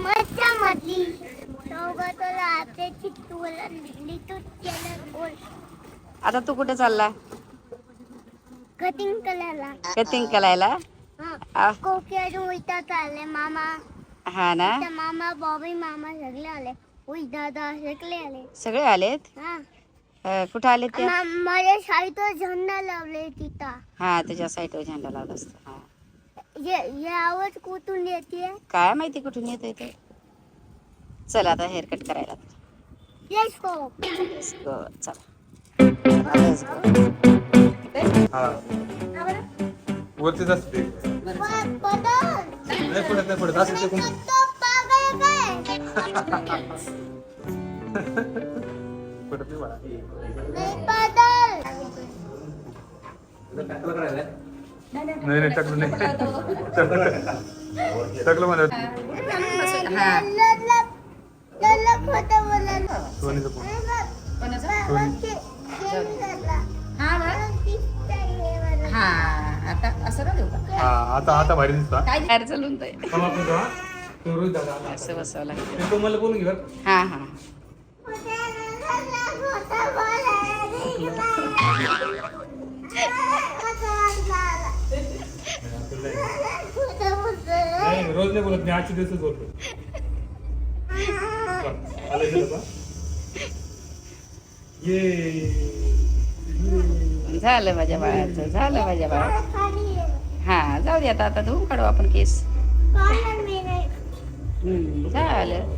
मज्जा मधली चौघातला आत्याची तुला आता तू कुठे चालला कटिंग करायला. कटिंग करायला? हा. आ, कोकी अजून उलटात आले मामा. हा ना? त्या मामा बॉबी मामा सगळे आले. उई दादा सगळे आले. सगळे आलेत? हा. अ, कुठं आलेत ते? मा- माझ्या शाळेत झेंडा लावले तिथं. हा तुझ्या साईटवर झेंडा लावला असतो. हा. ये ये आवाज कुठून येते? काय माहिती कुठून येतोय ते? चल आता हेअरकट करायला. Let's go Let's go. चला. Let's go. हा. वरतीच असते बदल नाही पडत नाही पडत असं ते कोण- तो पागल काय? पडत नाही बाळा. नाही नाही नाही टाकलं नाही टाकलं म्हणत हा सोनीचं फोन हा. हा आता असं ना देऊ का हा आता आता भारी दिसता काय बाहेर चालून ते थांब आपण जाऊ. तो रोहित दादा आला. असं बसावं लागतं ते तो मला बोलून घे बरं. हा हा नाही रोज नाही बोलत मी आजच्या दिवसच बोलतो झालं माझ्या बाळाचं झालं माझ्या बाळा हा जाऊ दे आता आता धुवून काढू आपण केस झालं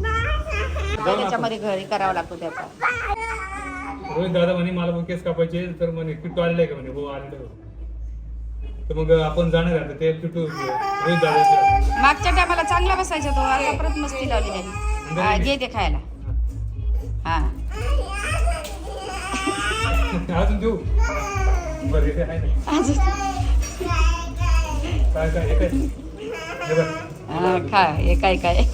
त्याच्यामध्ये घरी करावं लागतो त्याचा. रोहित दादा म्हणे मला पण केस कापायचे तर म्हणे किट्टू आलेला आहे का? म्हणे हो आलेलं आहे. तर मग आपण जाणार आहे आता ते किट्टू रोहित दादा मागच्या टायमाला चांगला बसायचा तो आता परत मस्ती लावली त्याने. हा, घे ते खायला. हा. अजून देऊ. बरं इथे आहे ना. काय काय हे काय? हे बघ. हा, खा हे काय काय?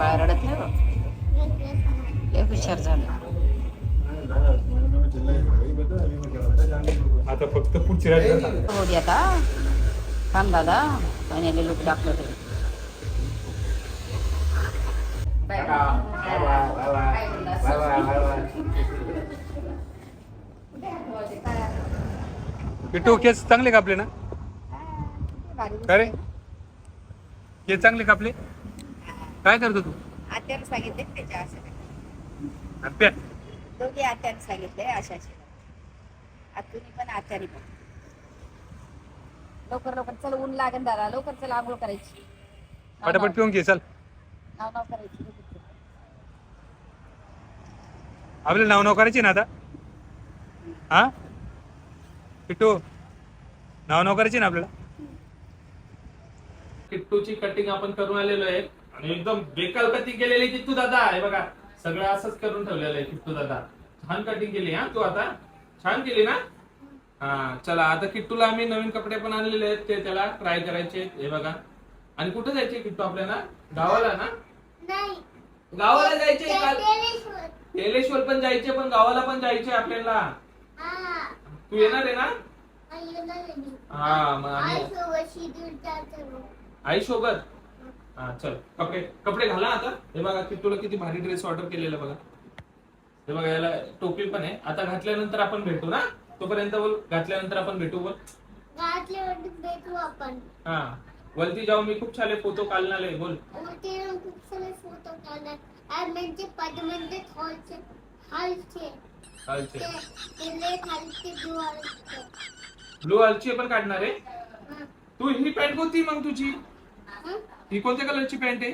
बाळ रडत नाही बघ. लय हुशार झालं. आता फक्त पुढची राहिली ना. हो आता. थांब दादा महिन्याने लुक टाकलं ते किट्टू केस चांगले कापले ना? काय रे केस चांगले कापले? काय करतो तू? आत्याने सांगितले त्याच्या अभ्या दोघे आत्याने सांगितले अशा आतूनी पण आत्याने पण. लवकर लवकर चल ऊन लागेल दादा. लवकर चल आंघोळ करायची. नाव- पटापट पिऊन घे चल. नाव नाव करायची. आपल्याला नाव नाव करायची ना आता? हा? किट्टू नाव नाव करायची ना आपल्याला? किट्टूची कटिंग आपण करून आलेलो आहे. आणि एकदम कटिंग केलेली किट्टू दादा आहे बघा. सगळं असंच करून ठेवलेलं आहे किट्टू दादा. छान कटिंग केली हा तू आता? छान केली ना? हा चला आता किट्टूला आम्ही नवीन कपडे पण आणलेले आहेत ते त्याला ट्राय करायचे. हे बघा. आणि कुठे जायचे किट्टू आपल्याला? गावाला ना? गावाला जायचे. तेलेश्वर पण जायचे पण गावाला पण जायचे आपल्याला. हा. तू येणार आहे ना. हा मग. आई सोबत? हा चल. कपडे कपडे घाला आता. हे बघा किट्टूला किती भारी ड्रेस ऑर्डर केलेला बघा. हे बघा याला टोपी पण आहे. आता घातल्यानंतर आपण भेटू ना? तोपर्यंत बोल घातल्यानंतर आपण भेटू बोल. घातल्यावर भेटू आपण. हा. वरती जाऊन मी खूप छान फोटो काढणार आहे बोल. खूप सारे फोटो काढणार. आणि म्हणजे पद्मंचे हॉलचे हॉलचे खालचे ते ते लय खालचे दिवार ब्लू अलची पण काढणार आहे? तू ही पॅन्ट कोणती मग तुझी. ही? कोणत्या कलरची पॅन्ट आहे?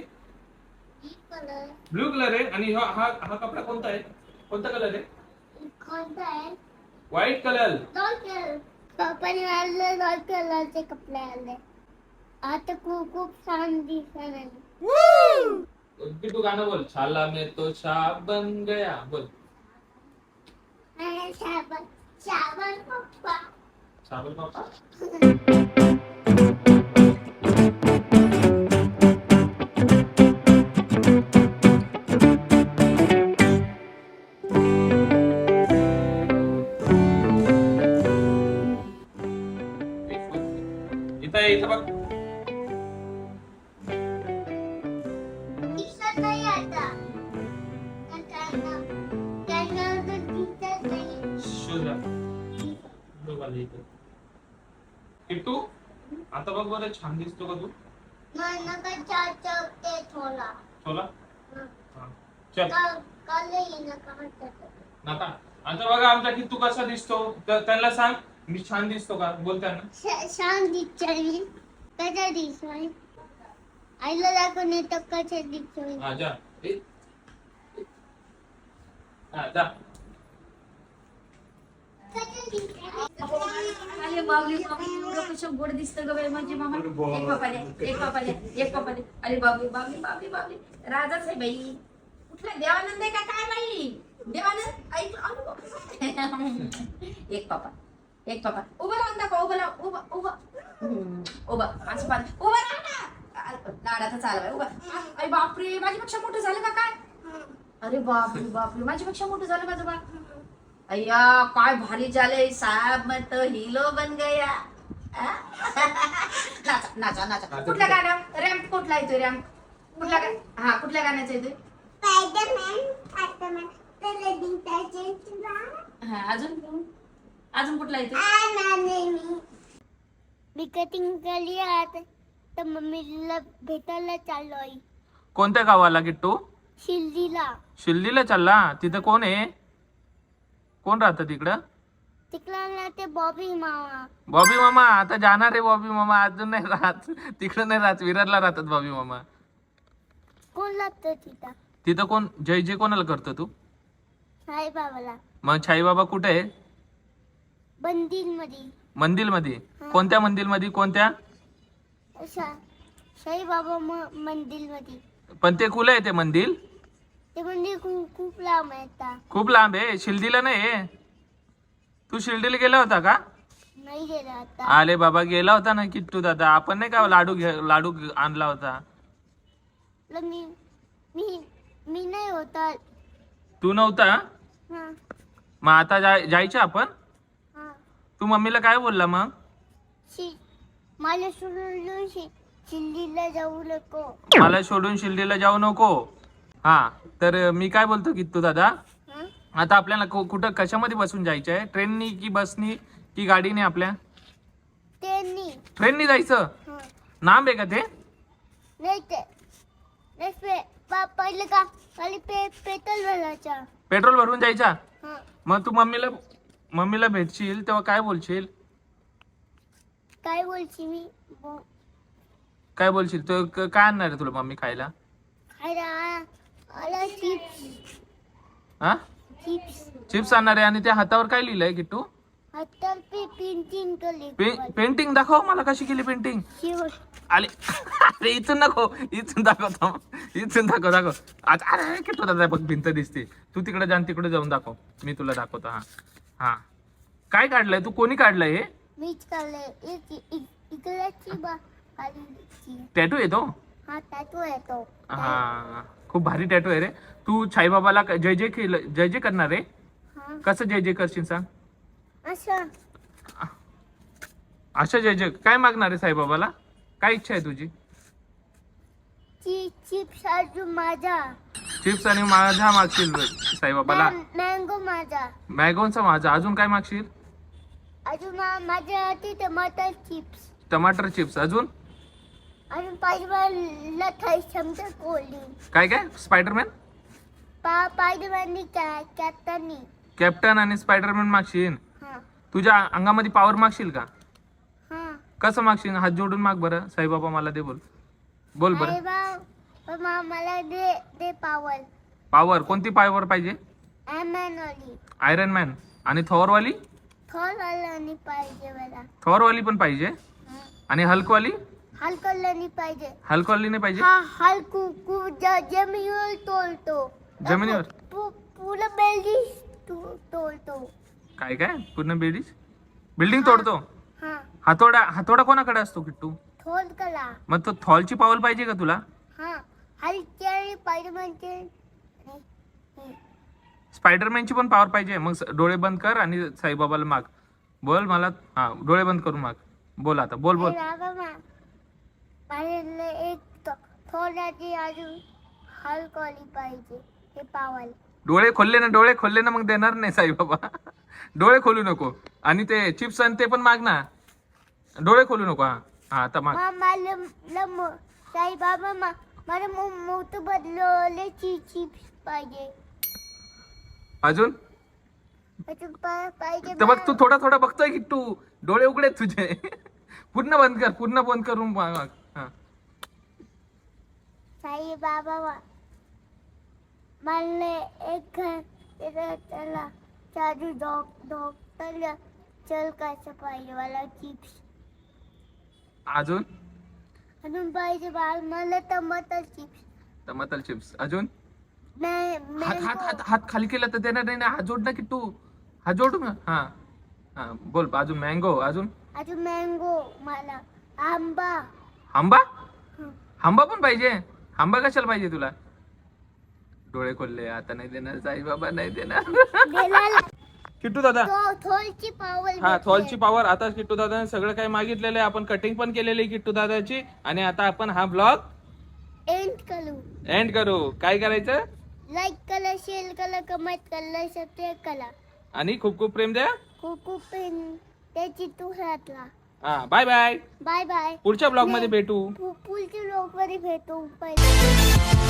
ब्लू कलर आहे. आणि हा हा हा कपडा कोणता आहे? कोणता कलर आहे? White colour. पप्पाने आणले दोन कलरचे कपडे आणले आता खूप खूप छान दिसणार तू गाणं बोल? छाला में तो छाप बन गया. बोल. शाबन शाबन पप्पा. साबण पापा आलं इथं. किट्टू आता बघ बरं छान दिसतो का तू? मला का चाचवते थोडा चला हा. चल. काल काल येणं का म्हणतात नाता आता बघा आमचा किट्टू कसा दिसतो. तर त्यांना सांग मी छान दिसतो का? बोल त्यांना. शांत दिसतोय कसा दिसतोय? आईला दाखवून येतो कसा दिसतोय. हा जा ए. हा जा कसा दिसतोय अरे बाबली बाबली एवढं कसं गोड दिसतं ग बाई म्हणजे मामा. एक पापाले एक पापाले एक पापाले. अरे बाबली बाबली बाबली बाबली राजाच आहे बाई. कुठला देवानंद आहे का काय बाई? देवानंद? ऐक. एक पापा एक पापा. उभं राहून दाखव उभं राहा उभं उभं. उभं असं पान उभं राहा ना. लाडाचा चाल बाई उभं. अरे बापरे माझ्यापेक्षा मोठं झालं का काय? अरे बापरे बापरे. माझ्यापेक्षा मोठं झालं माझं बा अय्या काय भारी झालंय. साहेब मत हिरो बन गया. आ? नाचा नाचा नाचा. कुठल्या गाणं? रॅम्प कुठला येतोय रॅम्प? कुठल्या गा- हा कुठल्या गाण्याचा येतोय? हा अजून? अजून कुठला येतोय? मी कटिंग केली आहे तर मम्मीला भेटायला चाललोय कोणत्या गावाला किट्टू शिर्डीला. शिल्लीला चालला. तिथं कोण आहे? कोण राहतं तिकडं? तिकडला ते बॉबी मामा. बॉबी मामा? आता जाणार आहे बॉबी मामा. अजून नाही राहत. तिकडं नाही राहत. विरारला राहतात बॉबी मामा. कोण लागतं तिथं? तिथं कोण? जय जय कोणाला करतो तू? साईबाबाला. मग छाईबाबा कुठे आहे? बंदील मध्ये मंदिरमध्ये कोणत्या मंदिरमध्ये कोणत्या साईबाबा म- मंदिरमध्ये पण ते कुलं आहे ते मंदिर? ते मंदिर खूप खूप लांब आहे खूप लांब आहे? शिर्डीला नाही तू शिर्डीला गेला होता का? नाही गेलं आता. आले बाबा गेला होता ना किट्टू दादा. आपण नाही का लाडू घे लाडू आणला होता? मी मी मी नाही होता. तू नव्हता? हा. मग आता जाय जायचं आपण? हा. तू मम्मीला काय बोलला मग? मला सोडून शिर्डीला जाऊ नको. मला सोडून शिर्डीला जाऊ नको. हा तर मी काय बोलतो किट्टू दादा? हा? आता आपल्याला कु- कुठं कशामध्ये बसून जायचं आहे ट्रेननी की बसनी की गाडीने आपल्या? त्यांनी ट्रेननी जायचं? हा. लांब आहे का ते? नाही ते. नाही पे पा- पहिलं का? पहिले पे पेट्रोल भरायचा. पेट्रोल भरून जायचा? हा. मग तू मम्मीला मम्मीला भेटशील तेव्हा काय बोलशील? काय बोलची मी? बो- काय बोलशील? तू क- काय आणणार आहे तुला मम्मी खायला? हा? चिप्स चिप्स आणणार आहे आणि त्या हातावर काय लिहिलंय किट्टू? पे पेंटिंग दाखव मला कशी केली पेंटिंग आले अरे इथून नको इथून दाखव थांब. इथून दाखव दाखव. अरे किट्टू दादा बघ भिंत दिसते. तू तिकडे जा आणि तिकडे जाऊन दाखव. मी तुला दाखवतो हा. हा. काय काढलंय? तू कोणी काढलंय हे? मीच काढले एक इक- इकडची बा खाली टॅटू येतो? हा टॅटू येतो. हा. खूप भारी टॅटू आहे रे. तू साईबाबाला क- जय जय केलं जय जय करणार रे? हा. कसं जय जय करशील सांग? असं असं जय जय काय मागणार आहे साईबाबाला? काय इच्छा आहे तुझी? ची चिप्स अजून माझा चिप्स आणि माझा मागशील साईबाबाला. मँगो माझा. मॅगोनचा माझा. अजून काय मागशील? अजून मा- माझ्या तिथे मटर चिप्स. टमाटर चिप्स. अजून? अजून पाहिजे थाई चमचा कोल्डी काय काय? स्पायडरमॅन पा पाहिजे कॅप्टननी कॅप्टन आणि स्पायडरमॅन मागशील? हा. तुझ्या अंगामध्ये पॉवर मागशील का? हा. कसं मागशील? हात जोडून माग बरं. साईबाबा मला दे बोल. बोल बरं. बा मा- मला दे दे पावर पॉवर कोणती पॉवर पाहिजे? आयरन मॅन आणि थॉरवाली थोरवाल्यानी पाहिजे मला थॉरवाली पण पाहिजे. आणि हल्कवाली हलकल्यानी पाहिजे. हल्कवाली नाही पाहिजे? हा हलकू कू ज- जमिनीवर तोडतो. जमिनीवर? पु- पूर्ण बिल्डिंग तोडतो. काय काय? पूर्ण बिल्डिंग बिल्डिंग तोडतो? हा. हातोडा हातोडा कोणाकडे असतो किट्टू? थोड कला. मग तो थॉलची पावर पाहिजे का तुला? हा हलके आणि पायडमनचे स्पायडरमॅनची पण पॉवर पाहिजे. मग स- डोळे बंद कर आणि साईबाबाला माग. बोल मला हा डोळे बंद करून माग. बोल आता बोल बोल. अरे बाबा मा- मला एक थोड्याची अजून हलकवली पाहिजे हे पावायला. डोळे खोलले ना डोळे खोलले ना मग देणार नाही साईबाबा डोळे खोलू नको. आणि ते चिप्स आणि ते पण माग ना. डोळे खोलू नको हा. हा आता माग. मला मला मोठं चिप्स पाहिजे. अजून? तर बघ तू थोडा थोडा बघतोय की तू? डोळे उघडे तुझे. पूर्ण बंद कर पूर्ण बंद करून माग. साई बाबा मा- मला एक घर त्याला त्याला चालू डॉक डॉक्टर चल कसं पाहिजे मला चिप्स. अजून? अजून पाहिजे बाळ मला टमाटर चिप्स. टमाटर चिप्स. अजून? नाही हात हात हात हात खाली केला तर देणार नाही ना? हात जोड ना की तू? हात जोडू ना? हा. हा बोल अजून मँगो अजून? अजून मँगो मला आंबा. आंबा. आंबा पण पाहिजे. आंबा कशाला पाहिजे तुला? डोळे खोलले आता नाही देणार साईबाबा नाही देणार. किट्टू दादा. हा थॉलची पॉवर आता किट्टू दादाने सगळं काही मागितलेलं आहे. आपण कटिंग पण केलेली आहे किट्टू दादाची. आणि आता आपण हा ब्लॉग एंड करू. एंड करू. काय करायचं? लाईक करा शेअर करा कमेंट करा सबस्क्राईब करा. आणि खूप खूप प्रेम द्या. खूप खूप पेन त्याची तू राहतला हा बाय बाय बाय बाय पुढच्या ब्लॉगमध्ये भेटू. पुढच्या लोकमध्ये भेटू. पहिले